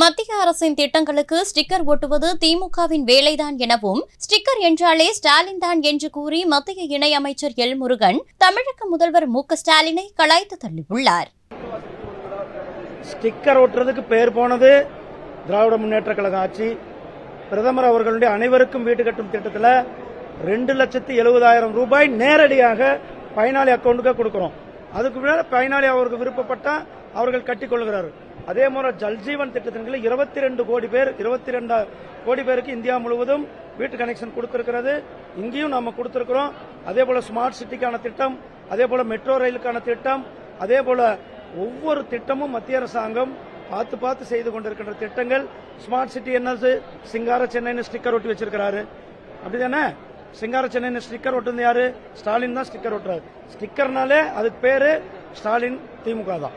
மத்திய அரசின் திட்டங்களுக்கு ஸ்டிக்கர் ஒட்டுவது திமுகவின் வேலைதான் எனவும் ஸ்டிக்கர் என்றாலே ஸ்டாலின் தான் என்று கூறி மத்திய இணையமைச்சர் எல் முருகன் தமிழக முதல்வர் மு க ஸ்டாலினை கலாய்த்து தள்ளியுள்ளார். ஸ்டிக்கர் ஒட்டுறதுக்கு பேர் போனது திராவிட முன்னேற்ற கழக ஆட்சி. பிரதமர் அவர்களுடைய அனைவருக்கும் வீடு கட்டும் திட்டத்தில் ரெண்டு லட்சத்தி எழுபதாயிரம் ரூபாய் நேரடியாக பயனாளி அக்கௌண்ட்டுக்கு கொடுக்கிறோம். அதுக்கு மேல பயனாளி அவருக்கு விருப்பப்பட்ட அவர்கள் கட்டிக்கொள்கிறார்கள். அதே போல ஜல்ஜீவன் திட்டத்தின் கீழ் இருபத்தி ரெண்டு கோடி பேர் இருபத்தி ரெண்டு கோடி பேருக்கு இந்தியா முழுவதும் வீட்டு கனெக்ஷன் கொடுத்திருக்கிறது. இங்கேயும் நம்ம கொடுத்திருக்கிறோம். அதே போல ஸ்மார்ட் சிட்டிக்கான திட்டம் அதே போல மெட்ரோ ரயிலுக்கான திட்டம் அதே போல ஒவ்வொரு திட்டமும் மத்திய அரசாங்கம் பார்த்து பார்த்து செய்து கொண்டிருக்கின்ற திட்டங்கள். ஸ்மார்ட் சிட்டி என்னது? சிங்கார சென்னைன்னு ஸ்டிக்கர் ஒட்டி வச்சிருக்கிறாரு. அப்படிதானே? சிங்கார சென்னைன்னு ஸ்டிக்கர் ஒட்டுறது யாரு? ஸ்டாலின் தான் ஸ்டிக்கர் ஒட்டுறாரு. ஸ்டிக்கர்னாலே அதுக்கு பேரு ஸ்டாலின் திமுக தான்.